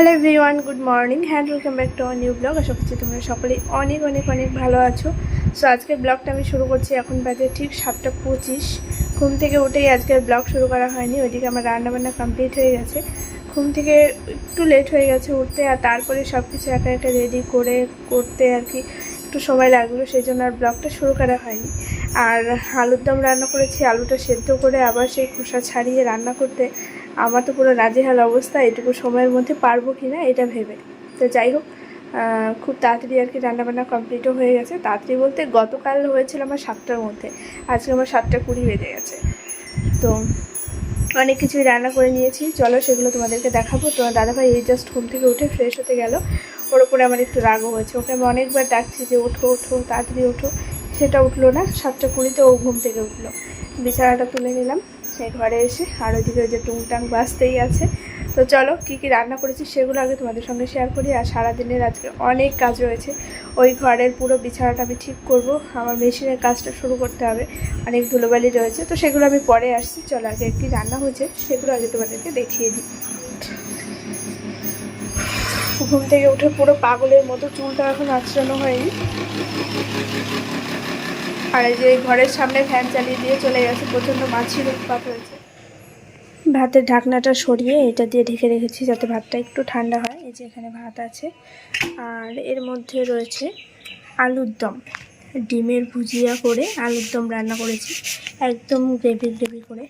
Hello everyone good morning and welcome back to new blog আশা করছি তোমরা সকলেই অনেক অনেক অনেক ভালো আছো। সো আজকের ব্লগটা আমি শুরু করছি এখন বাজে ঠিক সাতটা পঁচিশ। ঘুম থেকে উঠেই আজকের ব্লগ শুরু করা হয়নি, ওইদিকে আমার রান্নাবান্না কমপ্লিট হয়ে গেছে। ঘুম থেকে একটু লেট হয়ে গেছে উঠতে আর তারপরে সব কিছু একা একা রেডি করে করতে আর কি একটু সময় লাগল, সেই জন্য আর ব্লগটা শুরু করা হয়নি। আর আলুর দম রান্না করেছি, আলুটা সেদ্ধ করে আবার সেই খোসা ছাড়িয়ে রান্না করতে আমার তো পুরো নাজেহাল অবস্থা, এটুকু সময়ের মধ্যে পারব কি না এটা ভেবে। তো যাই হোক খুব তাড়াতাড়ি আর কি রান্নাবান্না কমপ্লিটও হয়ে গেছে। তাড়াতাড়ি বলতে গতকাল হয়েছিল আমার সাতটার মধ্যে। আজকে আমার সাতটা কুড়ি বেজে গেছে। তো অনেক কিছুই রান্না করে নিয়েছি। চলো সেগুলো তোমাদেরকে দেখাবো। তোমার দাদাভাই এই জাস্ট ঘুম থেকে উঠে ফ্রেশ হতে গেল। ওর উপরে আমার একটু রাগও হয়েছে। ওকে আমি অনেকবার ডাকছি যে, ওঠো ওঠো, তাড়াতাড়ি ওঠো। সেটা উঠল না। সাতটা কুড়িতে ও ঘুম থেকে উঠল। বিছানাটা তুলে নিলাম। ঘরে এসে আর ওইদিকে ওই যে টুংটাং বাজতেই আছে। তো চলো কী কী রান্না করেছি সেগুলো আগে তোমাদের সঙ্গে শেয়ার করি। আর সারাদিনের আজকে অনেক কাজ রয়েছে। ওই ঘরের পুরো বিছানাটা আমি ঠিক করব। আমার মেশিনের কাজটা শুরু করতে হবে। অনেক ধুলোবালি রয়েছে। তো সেগুলো আমি পরে আসছি। চলো আগে কী রান্না হয়েছে সেগুলো আগে তোমাদেরকে দেখিয়ে দিই। ঘুম থেকে উঠে পুরো পাগলের মতো চুলটা এখন আঁচড়ানো হয়নি। আর যে ঘরের সামনে ফ্যান চালিয়ে দিয়ে চলে গেছে, প্রচণ্ড মাছির উৎপাত হয়েছে। ভাতের ঢাকনাটা সরিয়ে এটা দিয়ে ঢেকে রেখেছি যাতে ভাতটা একটু ঠান্ডা হয়। এই যে এখানে ভাত আছে। আর এর মধ্যে রয়েছে আলুর দম। ডিমের ভুজিয়া করে আলুর দম রান্না করেছি, একদম গ্রেভি গ্রেভি করে।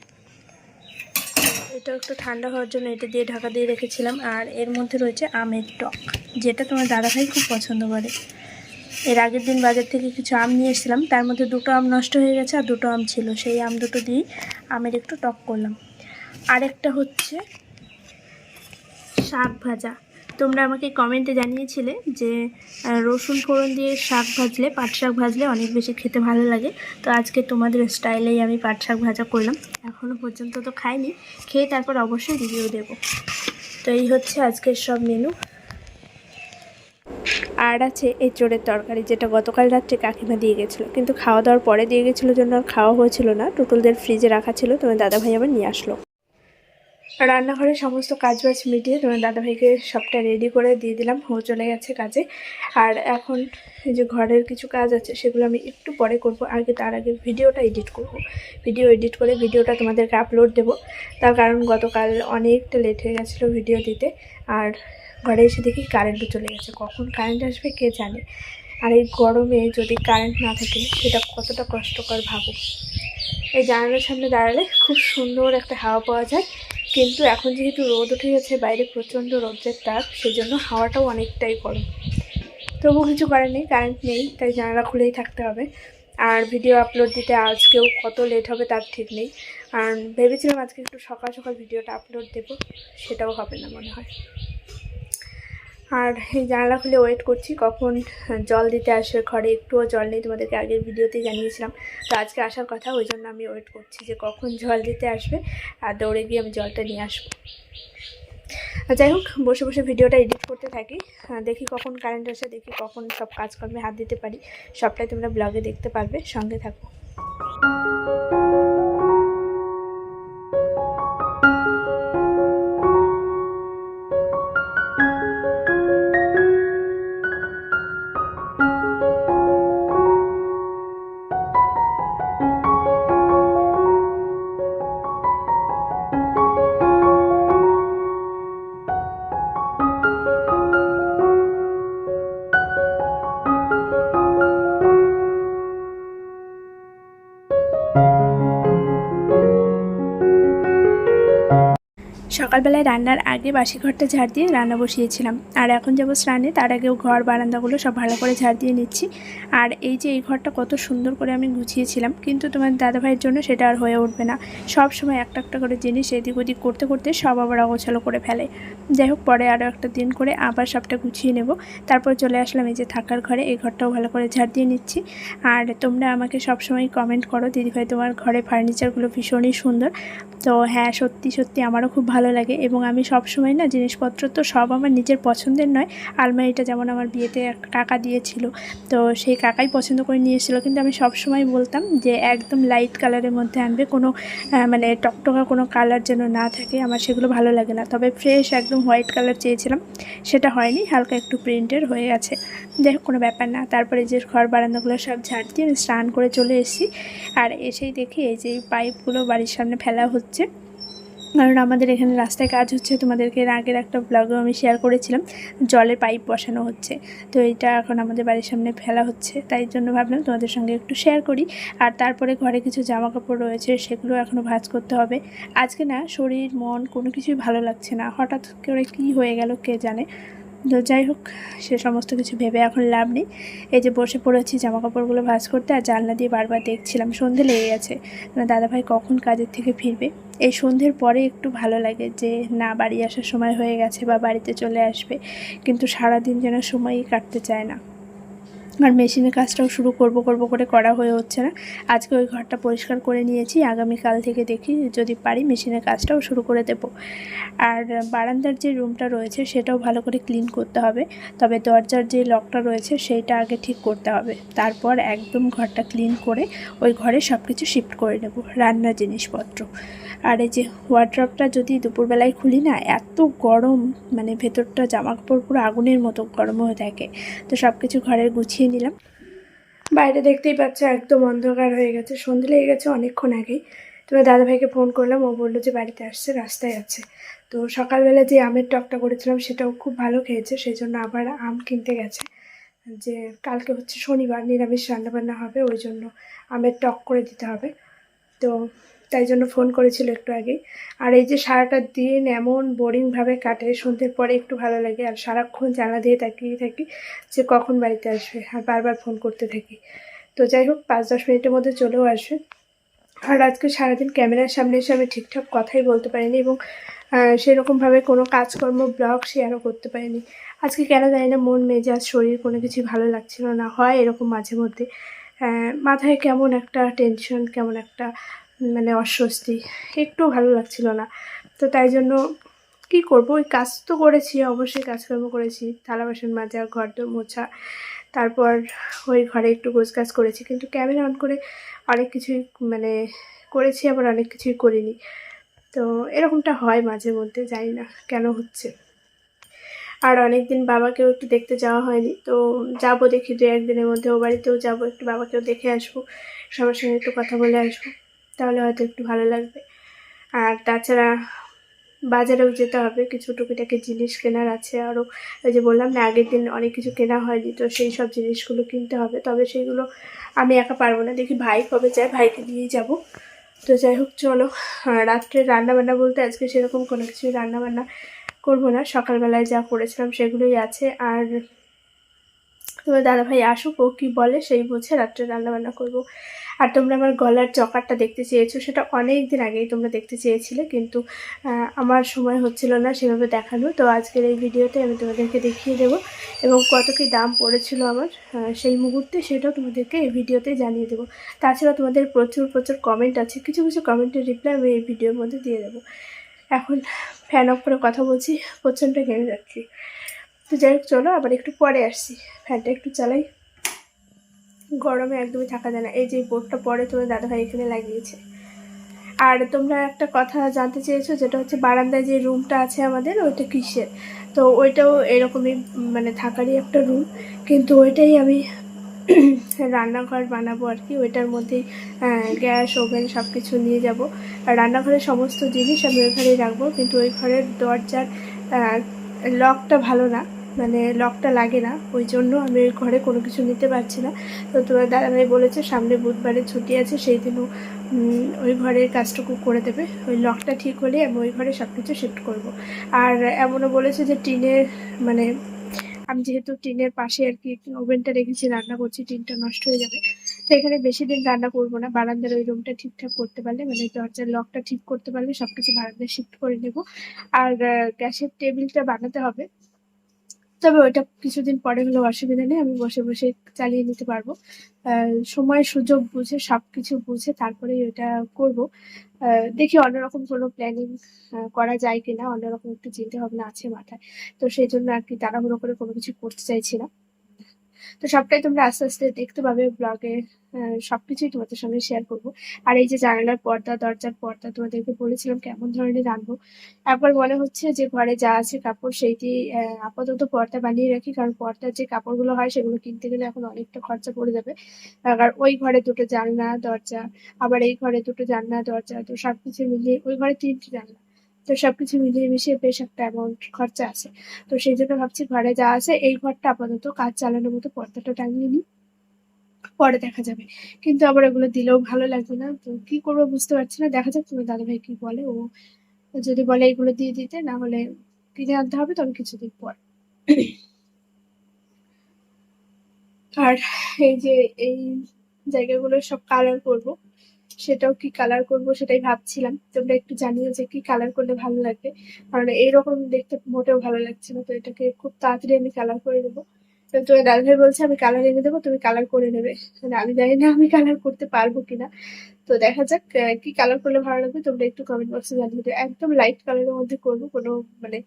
এটা একটু ঠান্ডা হওয়ার জন্য এটা দিয়ে ঢাকা দিয়ে রেখেছিলাম। আর এর মধ্যে রয়েছে আমের টক, যেটা তোমার দাদাভাই খুব পছন্দ করে। এর আগের দিন বাজার থেকে কিছু আম নিয়ে এসেছিলাম। তার মধ্যে দুটো আম নষ্ট হয়ে গেছে আর দুটো আম ছিল। সেই আম দুটো দিয়েই আমের একটু টক করলাম। আরেকটা হচ্ছে শাক ভাজা। তোমরা আমাকে কমেন্টে জানিয়েছিলে যে রসুন ফোড়ন দিয়ে শাক ভাজলে, পাট শাক ভাজলে অনেক বেশি খেতে ভালো লাগে। তো আজকে তোমাদের স্টাইলেই আমি পাট শাক ভাজা করলাম। এখনও পর্যন্ত তো খাইনি। খেয়ে তারপর অবশ্যই রিভিউ দেবো। তো এই হচ্ছে আজকের সব মেনু আর আছে এঁচোড়ের তরকারি, যেটা গতকাল রাত্রে কাকিমা দিয়ে গেছিল। কিন্তু খাওয়া দাওয়ার পরে দিয়ে গেছিল জন্য আর খাওয়া হয়েছিল না। টুটুলদের ফ্রিজে রাখা ছিল তোমার দাদাভাই আবার নিয়ে আসলো। রান্নাঘরের সমস্ত কাজ বাজ মিটিয়ে তোমার দাদাভাইকে সবটা রেডি করে দিয়ে দিলাম। ও চলে গেছে কাজে। আর এখন যে ঘরের কিছু কাজ আছে, সেগুলো আমি একটু পরে করব। আগে তার আগে ভিডিওটা এডিট করব। ভিডিও এডিট করে ভিডিওটা তোমাদেরকে আপলোড দেব। তার কারণ গতকাল অনেকটা লেট হয়ে গেছিল ভিডিও দিতে। আর ঘরে এসে দেখি কারেন্টও চলে গেছে। কখন কারেন্ট আসবে কে জানে? আর এই গরমে যদি কারেন্ট না থাকে, সেটা কতটা কষ্টকর ভাবো? এই জানালার সামনে দাঁড়ালে খুব সুন্দর একটা হাওয়া পাওয়া যায়। কিন্তু এখন যেহেতু রোদ উঠে গেছে, বাইরে প্রচণ্ড রোদের তাপ সেই জন্য হাওয়াটাও অনেকটাই গরম। তবু কিছু করার নেই কারেন্ট নেই, তাই জানালা খুলেই থাকতে হবে। আর ভিডিও আপলোড দিতে আজকেও কত লেট হবে তার ঠিক নেই। আর ভেবেছিলাম আজকে একটু সকাল সকাল ভিডিওটা আপলোড দেবো, সেটাও হবে না মনে হয়। আর এই জানালা খুলে ওয়েট করছি, কখন জল দিতে আসবে ঘরে। একটুও জল নেই, তোমাদেরকে আগের ভিডিওতেই জানিয়েছিলাম। তো আজকে আসার কথা, ওই জন্য আমি ওয়েট করছি যে কখন জল দিতে আসবে, আর দৌড়ে গিয়ে আমি জলটা নিয়ে আসব। যাই হোক, বসে বসে ভিডিওটা এডিট করতে থাকি। দেখি কখন কারেন্ট আসে, দেখি কখন সব কাজকর্মে হাত দিতে পারি। সবটাই তোমরা ব্লগে দেখতে পারবে, সঙ্গে থাকো। সকালবেলায় রান্নার আগে বাসি ঘরটা ঝাড় দিয়ে রান্না বসিয়েছিলাম। আর এখন যাব স্নানে, তার আগেও ঘর, বারান্দাগুলো সব ভালো করে ঝাড় দিয়ে নিচ্ছি। আর এই যে এই ঘরটা কত সুন্দর করে আমি গুছিয়েছিলাম, কিন্তু তোমার দাদাভাইয়ের জন্য সেটা আর হয়ে উঠবে না। সব সময় একটা একটা করে জিনিস এদিক ওদিক করতে করতে সব আবার অগোছালো করে ফেলে। যাই হোক, পরে আরও একটা দিন করে আবার সবটা গুছিয়ে নেব। তারপর চলে আসলাম এই যে থাকার ঘরে, এই ঘরটাও ভালো করে ঝাড় দিয়ে নিচ্ছি। আর তোমরা আমাকে সবসময় কমেন্ট করো, দিদিভাই তোমার ঘরে ফার্নিচারগুলো ভীষণই সুন্দর। তো হ্যাঁ সত্যি সত্যি আমারও খুব ভালো লাগে। লাগে এবং আমি সব সময় না জিনিসপত্র তো সব আমার নিজের পছন্দের নয়। আলমারিটা যেমন আমার বিয়েতে কাকা দিয়েছিল, তো সেই কাকাই পছন্দ করে নিয়ে এসেছিল কিন্তু আমি সব সময় বলতাম যে একদম লাইট কালারের মধ্যে আনবে, কোনো মানে টকটকা কোনো কালার যেন না থাকে, আমার সেগুলো ভালো লাগে না। তবে ফ্রেশ একদম হোয়াইট কালার চেয়েছিলাম, সেটা হয়নি, হালকা একটু প্রিন্টের হয়ে গেছে। যাই হোক, কোনো ব্যাপার না। তারপরে যে ঘর বারান্দাগুলো সব ঝাড় দিয়ে আমি স্নান করে চলে এসেছি। আর এসেই দেখি এই যে পাইপগুলো বাড়ির সামনে ফেলা হচ্ছে। কারণ আমাদের এখানে রাস্তায় কাজ হচ্ছে, তোমাদেরকে আগের একটা ব্লগও আমি শেয়ার করেছিলাম, জলের পাইপ বসানো হচ্ছে। তো এটা এখন আমাদের বাড়ির সামনে ফেলা হচ্ছে, তাই জন্য ভাবলাম তোমাদের সঙ্গে একটু শেয়ার করি। আর তারপরে ঘরে কিছু জামা কাপড় রয়েছে, সেগুলো এখনও ভাজ করতে হবে। আজকে না শরীর, মন কোনো কিছুই ভালো লাগছে না। হঠাৎ করে কী হয়ে গেল কে জানে? তো যাই হোক, সে সমস্ত কিছু ভেবে এখন লাভ নেই। এই যে বসে পড়েছি জামা কাপড়গুলো ভাজ করতে আর জানলা দিয়ে বারবার দেখছিলাম, সন্ধে লেগে গেছে। দাদা দাদাভাই কখন কাজের থেকে ফিরবে? এই সন্ধ্যের পরে একটু ভালো লাগে যে, না, বাড়ি আসার সময় হয়ে গেছে বা বাড়িতে চলে আসবে। কিন্তু সারাদিন যেন সময়ই কাটতে চায় না। আর মেশিনের কাজটাও শুরু করব করব করে করা হয়ে হচ্ছে না। আজকে ওই ঘরটা পরিষ্কার করে নিয়েছি, আগামীকাল থেকে দেখি যদি পারি মেশিনের কাজটাও শুরু করে দেব। আর বারান্দার যে রুমটা রয়েছে সেটাও ভালো করে ক্লিন করতে হবে, তবে দরজার যে লকটা রয়েছে সেইটা আগে ঠিক করতে হবে। তারপর একদম ঘরটা ক্লিন করে ওই ঘরে সব কিছু শিফট করে নেব, রান্নার জিনিসপত্র। আর এই যে ওয়ার্ড্রপটা যদি দুপুরবেলায় খুলি না, এত গরম মানে ভেতরটা জামা কাপড় পুরো আগুনের মতো গরম হয়ে থাকে। তো সব কিছু ঘরের গুছিয়ে নিলাম। বাইরে দেখতেই পাচ্ছ একদম অন্ধকার হয়ে গেছে। সন্ধে লেগে গেছে অনেকক্ষণ আগেই। তোমার দাদাভাইকে ফোন করলাম, ও বলল যে বাড়িতে আসছে, রাস্তায় আছে। তো সকালবেলা যে আমের টকটা করেছিলাম, সেটাও খুব ভালো খেয়েছে সেই জন্য আবার আম কিনতে গেছে। যে কালকে হচ্ছে শনিবার, নিরামিষ রান্নাবান্না হবে, ওই জন্য আমের টক করে দিতে হবে। তো তাই জন্য ফোন করেছিল একটু আগে। আর এই যে সারাটা দিন এমন বোরিংভাবে কাটে, সন্ধ্যের পরে একটু ভালো লাগে, আর সারাক্ষণ জানা দিয়ে তাকিয়ে থাকি যে কখন বাড়িতে আসবে, আর বারবার ফোন করতে থাকি। তো যাই হোক, পাঁচ দশ মিনিটের মধ্যে চলেও আসবে। আর আজকে সারাদিন ক্যামেরার সামনে এসে আমি ঠিকঠাক কথাই বলতে পারিনি এবং সেরকমভাবে কোনো কাজকর্ম ব্লগ শেয়ারও করতে পারিনি। আজকে কেন জানি না মন, মেজাজ, শরীর কোনো কিছু ভালো লাগছিল না। হয় এরকম মাঝে মধ্যে। মাথায় কেমন একটা টেনশন কেমন একটা মানে অস্বস্তি, একটু ভালো লাগছিল না। তো তাই জন্য কি করব? ওই কাজ তো করেছি, অবশ্যই কাজকর্ম করেছি। থালা বাসন মাজা, ঘর দোর মোছা, তারপর ওই ঘরে একটু গোছ কাজ করেছি। কিন্তু ক্যামেরা অন করে অনেক কিছুই মানে করেছি, আবার অনেক কিছুই করিনি। তো এরকমটা হয় মাঝে মধ্যে, জানি না কেন হচ্ছে। আর অনেক দিন বাবাকেও একটু দেখতে যাওয়া হয়নি। তো যাব দেখি দু একদিনের মধ্যে ও বাড়িতেও যাব, একটু বাবাকেও দেখে আসব, সবার সঙ্গে একটু কথা বলে আসব। তাহলে হয়তো একটু ভালো লাগবে। আর তাছাড়া বাজারেও যেতে হবে। কিছু টুকিটাকি জিনিস কেনার আছে। আরও ওই যে বললাম না, আগের দিন অনেক কিছু কেনা হয়নি, তো সেই সব জিনিসগুলো কিনতে হবে। তবে সেইগুলো আমি একা পারব না। দেখি ভাই কবে যায়, ভাইকে নিয়েই যাব। তো যাই হোক, চলো। রাত্রে রান্নাবান্না বলতে আজকে সেরকম কোনো কিছুই রান্নাবান্না করব না। সকালবেলায় যা করেছিলাম সেগুলোই আছে। আর তোমার দাদাভাই আসুক, ও কী বলে সেই বুঝে রাত্রে রান্নাবান্না করব। আর তোমরা আমার গলার চকারটা দেখতে চেয়েছো, সেটা অনেক দিন আগেই তোমরা দেখতে চেয়েছিলে, কিন্তু আমার সময় হচ্ছিল না সেভাবে দেখানো। তো আজকের এই ভিডিওতে আমি তোমাদেরকে দেখিয়ে দেবো এবং কত কী দাম পড়েছিল আমার সেই মুহূর্তে সেটাও তোমাদেরকে এই ভিডিওতে জানিয়ে দেবো। তাছাড়া তোমাদের প্রচুর প্রচুর কমেন্ট আছে, কিছু কিছু কমেন্টের রিপ্লাই আমি এই ভিডিওর মধ্যে দিয়ে দেবো। এখন ফ্যান অফ করে কথা বলছি, প্রচণ্ড ঘেমে যাচ্ছি। তো যাই হোক, চলো, আবার একটু পরে আসছি। ফ্যানটা একটু চালাই। গরমে একদমই থাকা যায় না। এই যে বোর্ডটা পরে তোমার দাদাভাই এখানে লাগিয়েছে। আর তোমরা একটা কথা জানতে চেয়েছো, যেটা হচ্ছে বারান্দায় যে রুমটা আছে আমাদের, ওইটা কিসের? তো ওইটাও এরকমই মানে থাকারই একটা রুম। কিন্তু ওইটাই আমি রান্নাঘর বানাবো আর কি। ওইটার মধ্যেই গ্যাস, ওভেন সব কিছু নিয়ে যাব। আর রান্নাঘরের সমস্ত জিনিস আমি ওই ঘরেই রাখব। কিন্তু ওই ঘরের দরজার লকটা ভালো না। মানে লকটা লাগে না, ওই জন্য আমি ওই ঘরে কোনো কিছু নিতে পারছি না। তো তোমার দাদাভাই বলেছে সামনে বুধবারে ছুটি আছে, সেই দিনও ওই ঘরের কাজটুকু করে দেবে। ওই লকটা ঠিক হলে আমি ওই ঘরে সব কিছু শিফট করব। আর এমনও বলেছে যে টিনের মানে আমি যেহেতু টিনের পাশে আর কি ওভেনটা রেখেছি, রান্না করছি, টিনটা নষ্ট হয়ে যাবে। তো এখানে বেশি দিন রান্না করব না, বারান্দার ওই রুমটা ঠিকঠাক করতে পারলে মানে দরজার লকটা ঠিক করতে পারলে সব কিছু বারান্দায় শিফট করে নেব। আর গ্যাসের টেবিলটা বানাতে হবে। তবে ওইটা কিছুদিন পরে হলেও অসুবিধা নেই, আমি বসে বসে চালিয়ে নিতে পারব। সময়, সুযোগ বুঝে সব কিছু বুঝে তারপরে এটা করব। দেখি অন্যরকম কোনো প্ল্যানিং করা যায় কিনা, অন্যরকম একটু চিন্তা ভাবনা আছে মাথায়। তো সেই জন্য আর কি তাড়াহুড়ো করে কোনো কিছু করতে চাইছি না। তো সবটাই তোমরা আস্তে আস্তে দেখতে পাবে ব্লগে সবকিছুই তোমাদের সঙ্গে শেয়ার করব। আর এই যে জানালার পর্দা, দরজার পর্দা তোমাদেরকে বলেছিলাম কেমন ধরনের রাখব একবার মনে হচ্ছে যে ঘরে যা আছে কাপড় সেইটি আপাতত পর্দা বানিয়ে রাখি, কারণ পর্দার যে কাপড়গুলো হয় সেগুলো কিনতে গেলে এখন অনেকটা খরচা পড়ে যাবে। আর ওই ঘরে দুটো জানলা, দরজা, আবার এই ঘরে দুটো জানলা, দরজা, তো সবকিছু মিলিয়ে ওই ঘরে তিনটি জানলা। তো সবকিছু মিলিয়ে মিশিয়ে বেশ একটা অ্যামাউন্ট খরচা আছে। তো সেই জন্য ভাবছি ঘরে যা আছে এই ঘরটা আপাতত কাজ চালানোর মতো পর্দাটা টাঙিয়ে নিই। পরে দেখা যাবে। কিন্তু আবার এগুলো দিলেও ভালো লাগবে না। তো কি করব বুঝতে পারছি না। দেখা যাক তুমি দাদাভাই কি বলে। ও যদি বলে এগুলো দিয়ে দিতে, না হলে কিনে আনতে হবে, তবে কিছুদিন পর। আর এই যে এই জায়গাগুলো সব কালার করব। সেটাও কি কালার করব সেটাই ভাবছিলাম। তোমরা একটু জানিও যে কি কালার করলে ভালো লাগবে কারণ এইরকম দেখতে মোটেও ভালো লাগছে না, তো এটাকে খুব তাড়াতাড়ি আমি কালার করে দেবো তো তোমার দাদাভাই বলছে, আমি কালার এনে দেবো, তুমি কালার করে নেবে। মানে আমি জানি না আমি কালার করতে পারব কিনা। তো দেখা যাক কি কালার করলে ভালো লাগবে। তোমরা একটু কমেন্ট বক্সে জানিয়ে দেবে একদম লাইট কালারের মধ্যে করব। কোনো মানে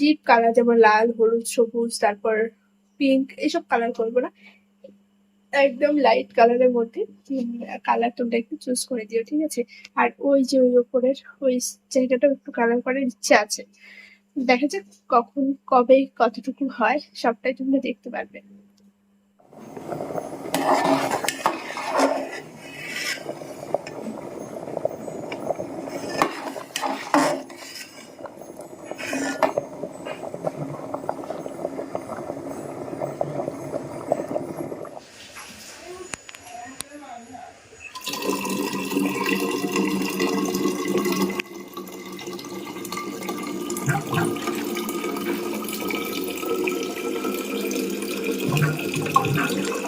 ডিপ কালার যেমন লাল, হলুদ, সবুজ, তারপর পিঙ্ক এইসব কালার করব না। একদম লাইট কালারের মধ্যে। কালার তোমরা একটু চুজ করে দিও, ঠিক আছে? আর ওই যে ওই ওপরের ওই জায়গাটা একটু কালার করার ইচ্ছে আছে। দেখা যাক কখন, কবে, কতটুকু হয়, সবটাই তোমরা দেখতে পারবে। Thank you.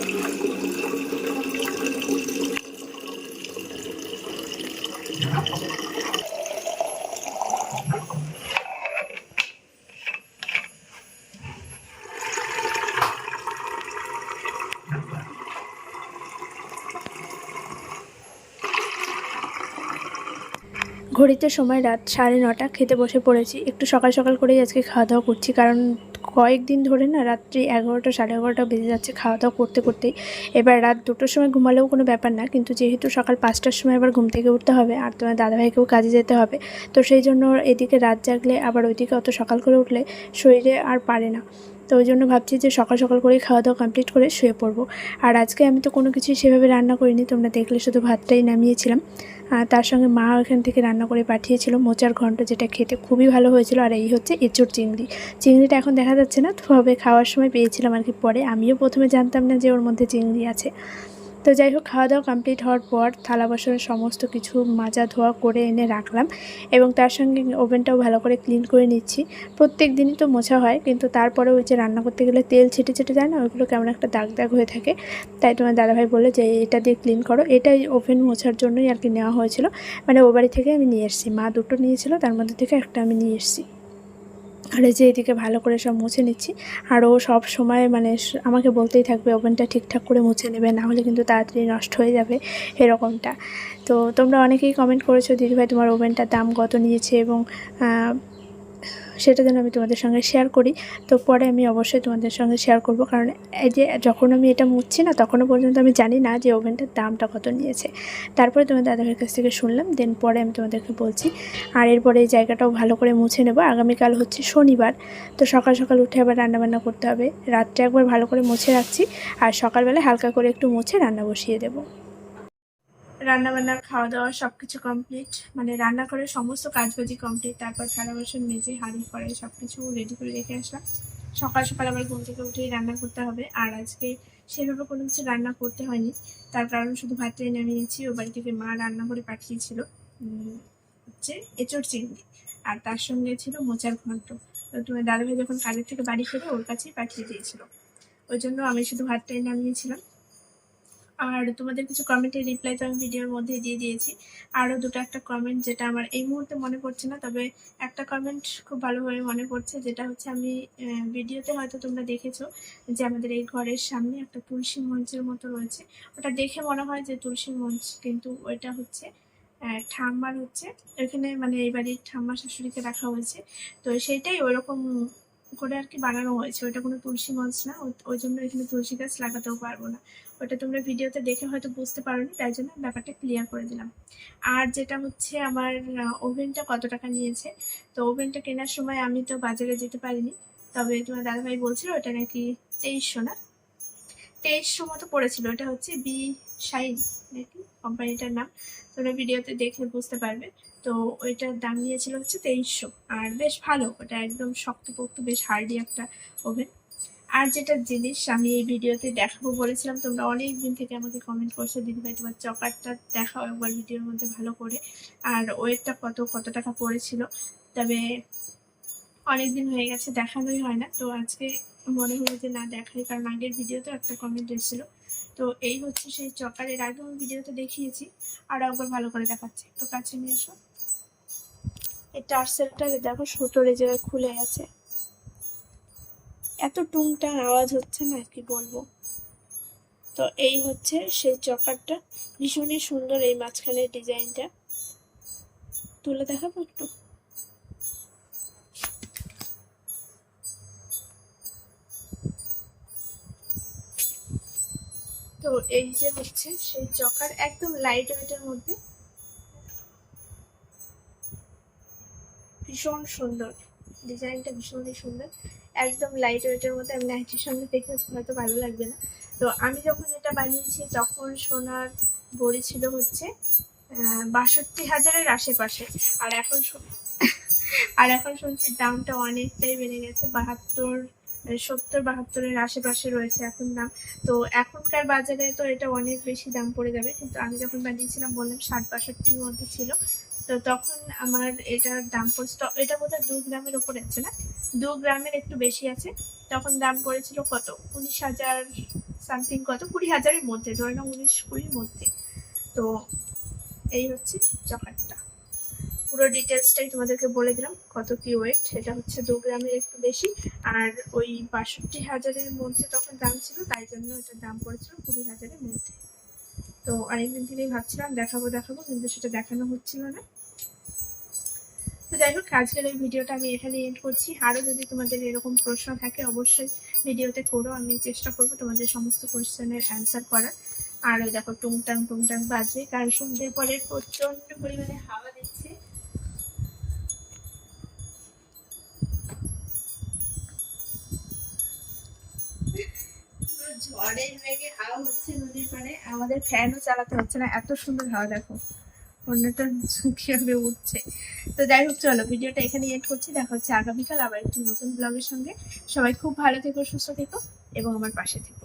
ঘড়িতে সময় রাত সাড়ে নটা, খেতে বসে পড়েছি। একটু সকাল সকাল করেই আজকে খাওয়া দাওয়া করছি, কারণ কয়েকদিন ধরে না রাত্রি এগারোটা, সাড়ে এগারোটা বেজে যাচ্ছে খাওয়া দাওয়া করতে করতেই। এবার রাত দুটোর সময় ঘুমালেও কোনো ব্যাপার না, কিন্তু যেহেতু সকাল পাঁচটার সময় আবার ঘুম থেকে উঠতে হবে, আর তোমার দাদাভাইকেও কাজে যেতে হবে, তো সেই জন্য এদিকে রাত জাগলে আবার ওইদিকে অত সকাল করে উঠলে শরীরে আর পারে না। তো ওই জন্য ভাবছি যে সকাল সকাল করে খাওয়া দাওয়া কমপ্লিট করে শুয়ে পড়ব। আর আজকে আমি তো কোনো কিছুই সেভাবে রান্না করিনি, তোমরা দেখলে শুধু ভাতটাই নামিয়েছিলাম। আর তার সঙ্গে মা ওখান থেকে রান্না করে পাঠিয়েছিল মোচার ঘন্ট, যেটা খেতে খুবই ভালো হয়েছিল। আর এই হচ্ছে এঁচুর চিংড়ি। চিংড়িটা এখন দেখা যাচ্ছে না, তবে খাওয়ার সময় পেয়েছিলাম আর কি পরে। আমিও প্রথমে জানতাম না যে ওর মধ্যে চিংড়ি আছে। তো যাই হোক খাওয়া দাওয়া কমপ্লিট হওয়ার পর থালা বাসনের সমস্ত কিছু মাজা ধোয়া করে এনে রাখলাম এবং তার সঙ্গে ওভেনটাও ভালো করে ক্লিন করে নিচ্ছি। প্রত্যেক দিনই তো মোছা হয়, কিন্তু তারপরে ওই যে রান্না করতে গেলে তেল ছিটে ছিটে যায় না, ওইগুলো কেমন একটা দাগ দাগ হয়ে থাকে। তাই তোমার দাদাভাই বলল যে, এটা দিয়ে ক্লিন করো। এটাই ওভেন মোছার জন্যই আর কি নেওয়া হয়েছিল। মানে ও বাড়ি থেকে আমি নিয়ে এসেছি, মা দুটো নিয়েছিল, তার মধ্যে থেকে একটা আমি নিয়ে এসেছি। আর এই যে এদিকে ভালো করে সব মুছে নিচ্ছি। আর ও সব সময় মানে আমাকে বলতেই থাকবে, ওভেনটা ঠিকঠাক করে মুছে নেবে, না হলে কিন্তু তাড়াতাড়ি নষ্ট হয়ে যাবে। এরকমটা। তো তোমরা অনেকেই কমেন্ট করেছ, দিদিভাই, তোমার ওভেনটার দাম কত নিয়েছে? এবং সেটা যেন আমি তোমাদের সঙ্গে শেয়ার করি। তো পরে আমি অবশ্যই তোমাদের সঙ্গে শেয়ার করব। কারণ এই যে যখন আমি এটা মুছছি না, তখনও পর্যন্ত আমি জানি না যে ওভেনটার দামটা কত নিয়েছে। তারপরে তোমার দাদাভাইয়ের কাছ থেকে শুনলাম দেন পরে আমি তোমাদেরকে বলছি। আর এরপরে এই জায়গাটাও ভালো করে মুছে নেব। আগামীকাল হচ্ছে শনিবার। তো সকাল সকাল উঠে আবার রান্নাবান্না করতে হবে। রাত্রে একবার ভালো করে মুছে রাখছি। আর সকালবেলা হালকা করে একটু মুছে রান্না বসিয়ে দেবো। রান্নাবান্না খাওয়া দাওয়া সব কিছু কমপ্লিট মানে রান্না করে সমস্ত কাজবাজি কমপ্লিট তারপর থালা বাসন মেজে হাঁড়ি কড়াই সব কিছু রেডি করে রেখে আসলাম। সকাল সকাল আবার ঘুম থেকে উঠেই রান্না করতে হবে। আর আজকে সেভাবে কোনো কিছু রান্না করতে হয়নি। তার কারণ শুধু ভাতটাই নামিয়েছি ও বাড়ি থেকে মা রান্না করে পাঠিয়েছিল হচ্ছে এঁচড় চিংড়ি। আর তার সঙ্গে ছিল মোচার ঘন্ট। তোমার দাদাভাই যখন কাজের থেকে বাড়ি ফেরে ওর কাছেই পাঠিয়ে দিয়েছিল। ওই জন্য আমি শুধু ভাতটাই নামিয়েছিলাম আর তোমাদের কিছু কমেন্টের রিপ্লাই তো আমি ভিডিওর মধ্যে দিয়ে দিয়েছি। আরও দুটো একটা কমেন্ট যেটা আমার এই মুহূর্তে মনে পড়ছে না, তবে একটা কমেন্ট খুব ভালোভাবে মনে পড়ছে, যেটা হচ্ছে আমি ভিডিওতে হয়তো তোমরা দেখেছ যে আমাদের এই ঘরের সামনে একটা তুলসী মঞ্চের মতো রয়েছে। ওটা দেখে মনে হয় যে তুলসী মঞ্চ, কিন্তু ওইটা হচ্ছে ঠাম্মার হচ্ছে। এখানে মানে এই বাড়ির ঠাম্মা শাশুড়িকে রাখা হয়েছে। তো সেইটাই ওরকম করে আর কি বানানো হয়েছে। ওইটা কোনো তুলসী মঞ্চ না ওই জন্য এখানে তুলসী গাছ লাগাতেও পারব না। ওটা তোমরা ভিডিওতে দেখে হয়তো বুঝতে পারোনি, তাই জন্য ব্যাপারটা ক্লিয়ার করে দিলাম। আর যেটা হচ্ছে আমার ওভেনটা কত টাকা নিয়েছে? তো ওভেনটা কেনার সময় আমি তো বাজারে যেতে পারিনি, তবে তোমার দাদাভাই বলছিল ওটা নাকি তেইশশো না? তেইশশো মতো পড়েছিল, ওটা হচ্ছে বি শাইন নাকি কোম্পানিটার নাম। তোমরা ভিডিওতে দেখে বুঝতে পারবে। তো ওইটার দাম নিয়েছিল হচ্ছে তেইশশো। আর বেশ ভালো, ওটা একদম শক্তপোক্ত, বেশ হার্ডি একটা ওভেন। আর যেটা জিনিস আমি এই ভিডিওতে দেখাবো, বলেছিলাম তোমরা অনেক দিন থেকে আমাকে কমেন্ট করছ, দিদিভাই তোমার চকারটা দেখাও একবার ভিডিওর মধ্যে ভালো করে। আর ওয়েটটা কত কত টাকা পড়েছিল? তবে অনেক দিন হয়ে গেছে, দেখানোই হয় না। তো আজকে মনে হলো যে না দেখাই, কারণ আগের ভিডিওতে একটা কমেন্ট এসেছিল। তো এই হচ্ছে সেই চকার এর আগে আমি ভিডিওতে দেখিয়েছি আর একবার ভালো করে দেখাচ্ছি। তো কাছে নিয়ে এসো। এই টার্সেলটা দেখো, সুতোর এই জায়গায় খুলে গেছে। এত টুংটাং আওয়াজ হচ্ছে না, কি বলব? তো এই হচ্ছে সেই চকারটা। ভীষণই সুন্দর এই মাঝখানের ডিজাইনটা। তুলে দেখাবো একটু? তো এই যে হচ্ছে সেই চকার একদম লাইট ওয়েটের মধ্যে। ভীষণ সুন্দর। ডিজাইনটা ভীষণই সুন্দর। একদম লাইট ওয়েটের মধ্যে আমি নাইটির সঙ্গে দেখে হয়তো ভালো লাগবে না। তো আমি যখন এটা বানিয়েছি, তখন সোনার বড়ি ছিল হচ্ছে বাষট্টি হাজারের আশেপাশে। আর এখন আর এখন শুনছি দামটা অনেকটাই বেড়ে গেছে। বাহাত্তর সত্তর, বাহাত্তরের আশেপাশে রয়েছে এখন দাম। তো এখনকার বাজারে তো এটা অনেক বেশি দাম পড়ে যাবে। কিন্তু আমি যখন বানিয়েছিলাম, বললাম ষাট, বাষট্টির মধ্যে ছিল। তো তখন আমার এটার দাম পড়ছিল, এটা বোধহয় দু গ্রামের ওপরে আছে না? দু গ্রামের একটু বেশি আছে। তখন দাম পড়েছিল কত? উনিশ হাজার সামথিং কত? কুড়ি হাজারের মধ্যে, ধরে না উনিশ কুড়ির মধ্যে। তো এই হচ্ছে চকারটা। পুরো ডিটেলসটাই তোমাদেরকে বলে দিলাম কত কি ওয়েট এটা হচ্ছে দু গ্রামের একটু বেশি। আর ওই বাষট্টি হাজারের মধ্যে তখন দাম ছিল, তাই জন্য এটার দাম পড়েছিল কুড়ি হাজারের মধ্যে। তো অনেকদিন থেকেই ভাবছিলাম, দেখাবো দেখাবো, কিন্তু সেটা দেখানো হচ্ছিল না। তো যাই হোক, আজকের এই ভিডিওটা আমি এখানে এন্ড করছি। আরও যদি তোমাদের এরকম প্রশ্ন থাকে, অবশ্যই ভিডিওতে করো। আমি চেষ্টা করব তোমাদের সমস্ত কোশ্চেনের অ্যান্সার করার। আর ওই দেখো, টুংটাং টুংটাং বাজবে কারণ সন্ধ্যের পরে প্রচণ্ড পরিমাণে হাওয়া দিচ্ছে। ঝড়ের মেঘে হাওয়া হচ্ছে নদীর পাড়ে। আমাদের ফ্যানও চালাতে হচ্ছে না। এত সুন্দর হাওয়া, দেখো। অন্যটা কীভাবে উঠছে। তো যাই হোক, চলো, ভিডিওটা এখানে এড করছি। দেখা হচ্ছে আগামীকাল আবার একটি নতুন ব্লগের সঙ্গে। সবাই খুব ভালো থেকো, সুস্থ থেকো, এবং আমার পাশে থেকো।